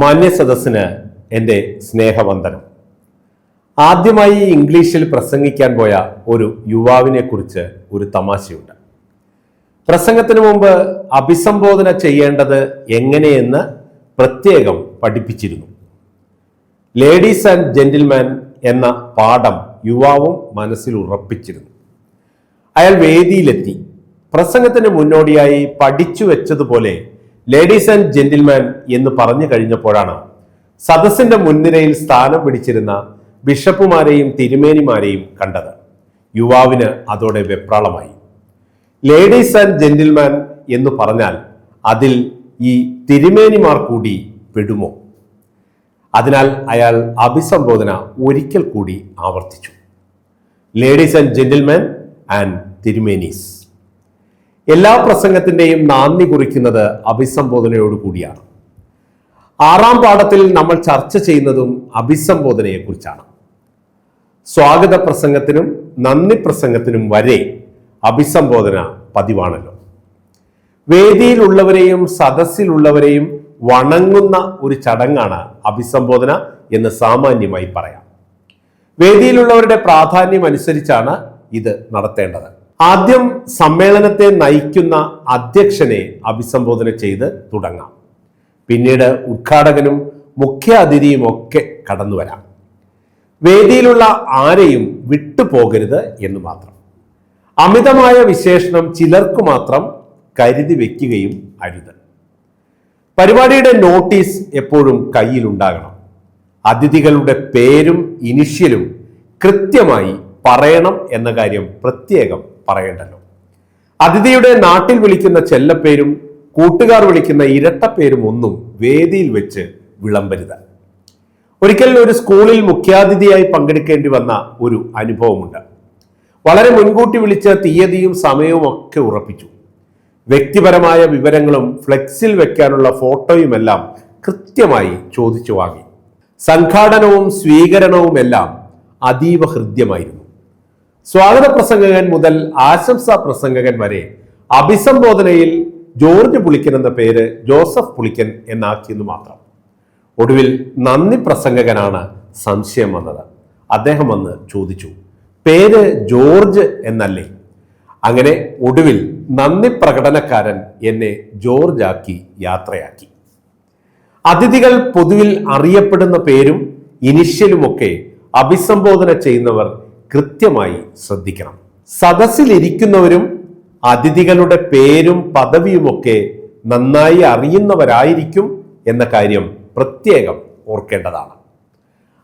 മാന്യ സദസ്സിന് എന്റെ സ്നേഹവന്ദനം. ആദ്യമായി ഇംഗ്ലീഷിൽ പ്രസംഗിക്കാൻ പോയ ഒരു യുവാവിനെ കുറിച്ച് ഒരു തമാശയുണ്ട്. പ്രസംഗത്തിന് മുമ്പ് അഭിസംബോധന ചെയ്യേണ്ടത് എങ്ങനെയെന്ന് പ്രത്യേകം പഠിപ്പിച്ചിരുന്നു. ലേഡീസ് ആൻഡ് ജെന്റിൽമാൻ എന്ന പാഠം യുവാവും മനസ്സിൽ ഉറപ്പിച്ചിരുന്നു. അയാൾ വേദിയിലെത്തി. പ്രസംഗത്തിന് മുന്നോടിയായി പഠിച്ചു വെച്ചതുപോലെ ലേഡീസ് ആൻഡ് ജെന്റിൽമാൻ എന്ന് പറഞ്ഞു കഴിഞ്ഞപ്പോഴാണ് സദസ്സിന്റെ മുൻനിരയിൽ സ്ഥാനം പിടിച്ചിരുന്ന ബിഷപ്പുമാരെയും തിരുമേനിമാരെയും കണ്ടത്. യുവാവിന് അതോടെ വെപ്രാളമായി. ലേഡീസ് ആൻഡ് ജെന്റിൽമാൻ എന്ന് പറഞ്ഞാൽ അതിൽ ഈ തിരുമേനിമാർ കൂടി പെടുമോ? അതിനാൽ അയാൾ അഭിസംബോധന ഒരിക്കൽ കൂടി ആവർത്തിച്ചു. ലേഡീസ് ആൻഡ് ജെന്റിൽമാൻ ആൻഡ് തിരുമേനീസ് എല്ലാ പ്രസംഗത്തിന്റെയും നാന്ദി കുറിക്കുന്നത് അഭിസംബോധനയോട് കൂടിയാണ്. ആറാം പാഠത്തിൽ നമ്മൾ ചർച്ച ചെയ്യുന്നതും അഭിസംബോധനയെക്കുറിച്ചാണ്. സ്വാഗത പ്രസംഗത്തിനും നന്ദി പ്രസംഗത്തിനും വരെ അഭിസംബോധന പതിവാണല്ലോ. വേദിയിലുള്ളവരെയും സദസ്സിലുള്ളവരെയും വണങ്ങുന്ന ഒരു ചടങ്ങാണ് അഭിസംബോധന എന്ന് സാമാന്യമായി പറയാം. വേദിയിലുള്ളവരുടെ പ്രാധാന്യം അനുസരിച്ചാണ് ഇത് നടത്തേണ്ടത്. ആദ്യം സമ്മേളനത്തെ നയിക്കുന്ന അധ്യക്ഷനെ അഭിസംബോധന ചെയ്ത് തുടങ്ങാം. പിന്നീട് ഉദ്ഘാടകനും മുഖ്യ അതിഥിയും ഒക്കെ കടന്നു വരാം. വേദിയിലുള്ള ആരെയും വിട്ടുപോകരുത് എന്ന് മാത്രം. അമിതമായ വിശേഷണം ചിലർക്ക് മാത്രം കരുതി വെക്കുകയും അരുത്. പരിപാടിയുടെ നോട്ടീസ് എപ്പോഴും കയ്യിലുണ്ടാകണം. അതിഥികളുടെ പേരും ഇനിഷ്യലും കൃത്യമായി പറയണം എന്ന കാര്യം പ്രത്യേകം പറയണ്ടല്ലോ. അതിഥിയുടെ നാട്ടിൽ വിളിക്കുന്ന ചെല്ലപ്പേരും കൂട്ടുകാർ വിളിക്കുന്ന ഇരട്ടപ്പേരും ഒന്നും വേദിയിൽ വെച്ച് വിളമ്പരുത്. ഒരിക്കൽ ഒരു സ്കൂളിൽ മുഖ്യാതിഥിയായി പങ്കെടുക്കേണ്ടി വന്ന ഒരു അനുഭവമുണ്ട്. വളരെ മുൻകൂട്ടി വിളിച്ച തീയതിയും സമയവും ഒക്കെ ഉറപ്പിച്ചു. വ്യക്തിപരമായ വിവരങ്ങളും ഫ്ലെക്സിൽ വെക്കാനുള്ള ഫോട്ടോയുമെല്ലാം കൃത്യമായി ചോദിച്ചു വാങ്ങി. സംഘാടനവും സ്വീകരണവുമെല്ലാം അതീവ ഹൃദ്യമായിരുന്നു. സ്വാഗത പ്രസംഗകൻ മുതൽ ആശംസാ പ്രസംഗകൻ വരെ അഭിസംബോധനയിൽ ജോർജ് പുളിക്കൻ എന്ന പേര് ജോസഫ് പുളിക്കൻ എന്നാക്കിയെന്ന് മാത്രം. ഒടുവിൽ നന്ദി പ്രസംഗകനാണ് സംശയം വന്നത്. അദ്ദേഹം വന്ന് ചോദിച്ചു പേര് ജോർജ് എന്നല്ലേ? അങ്ങനെ ഒടുവിൽ നന്ദി പ്രകടനക്കാരൻ എന്നെ ജോർജ് ആക്കി യാത്രയാക്കി. അതിഥികൾ പൊതുവിൽ അറിയപ്പെടുന്ന പേരും ഇനിഷ്യലുമൊക്കെ അഭിസംബോധന ചെയ്യുന്നവർ കൃത്യമായി ശ്രദ്ധിക്കണം. സദസ്സിലിരിക്കുന്നവരും അതിഥികളുടെ പേരും പദവിയുമൊക്കെ നന്നായി അറിയുന്നവരായിരിക്കും എന്ന കാര്യം പ്രത്യേകം ഓർക്കേണ്ടതാണ്.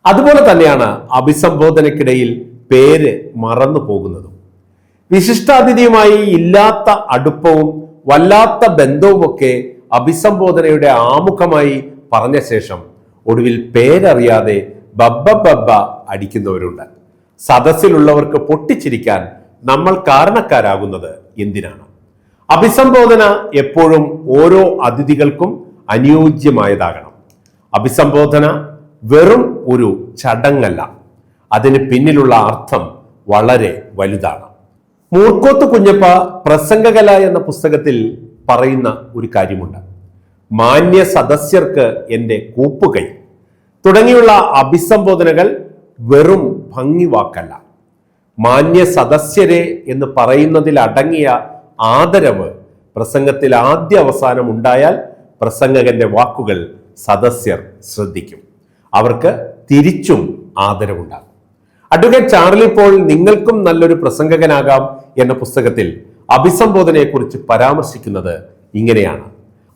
അതുപോലെ തന്നെയാണ് അഭിസംബോധനക്കിടയിൽ പേര് മറന്നു പോകുന്നതും. വിശിഷ്ടാതിഥിയുമായി ഇല്ലാത്ത അടുപ്പവും വല്ലാത്ത ബന്ധവുമൊക്കെ അഭിസംബോധനയുടെ ആമുഖമായി പറഞ്ഞ ശേഷം ഒടുവിൽ പേരറിയാതെ ബബ്ബ ബബ്ബ അടിക്കുന്നവരുണ്ട്. സദസ്സിലുള്ളവർക്ക് പൊട്ടിച്ചിരിക്കാൻ നമ്മൾ കാരണക്കാരാകുന്നത് എന്തിനാണ്? അഭിസംബോധന എപ്പോഴും ഓരോ അതിഥികൾക്കും അനുയോജ്യമായതാകണം. അഭിസംബോധന വെറും ഒരു ചടങ്ങല്ല. അതിന് പിന്നിലുള്ള അർത്ഥം വളരെ വലുതാണ്. മൂർക്കോത്ത് കുഞ്ഞപ്പ പ്രസംഗകല എന്ന പുസ്തകത്തിൽ പറയുന്ന ഒരു കാര്യമുണ്ട്. മാന്യ സദസ്യർക്ക് എന്റെ കൂപ്പുകൈ. തുടങ്ങിയുള്ള അഭിസംബോധനകൾ വെറും ഭംഗി വാക്കല്ല. മാന്യ സദസ്യരെ എന്ന് പറയുന്നതിൽ അടങ്ങിയ ആദരവ് പ്രസംഗത്തിൽ ആദ്യ അവസാനം ഉണ്ടായാൽ പ്രസംഗകന്റെ വാക്കുകൾ സദസ്യർ ശ്രദ്ധിക്കും. അവർക്ക് തിരിച്ചും ആദരവുണ്ടാകും. അഡ്വക്കേറ്റ് ചാർലി പോൾ നിങ്ങൾക്കും നല്ലൊരു പ്രസംഗകനാകാം എന്ന പുസ്തകത്തിൽ അഭിസംബോധനയെക്കുറിച്ച് പരാമർശിക്കുന്നത് ഇങ്ങനെയാണ്.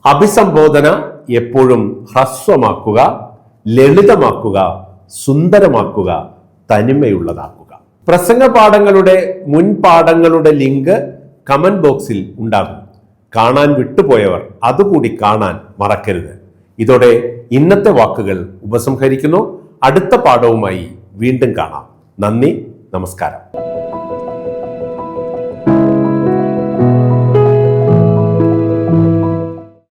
അഭിസംബോധന എപ്പോഴും ഹ്രസ്വമാക്കുക ലളിതമാക്കുക സുന്ദരമാക്കുക തനിമയുള്ളതാക്കുക. പ്രസംഗ പാഠങ്ങളുടെ മുൻ പാഠങ്ങളുടെ ലിങ്ക് കമന്റ് ബോക്സിൽ ഉണ്ടാകും. കാണാൻ വിട്ടുപോയവർ അതുകൂടി കാണാൻ മറക്കരുത്. ഇതോടെ ഇന്നത്തെ വാക്കുകൾ ഉപസംഹരിക്കുന്നു. അടുത്ത പാഠവുമായി വീണ്ടും കാണാം. നന്ദി നമസ്കാരം.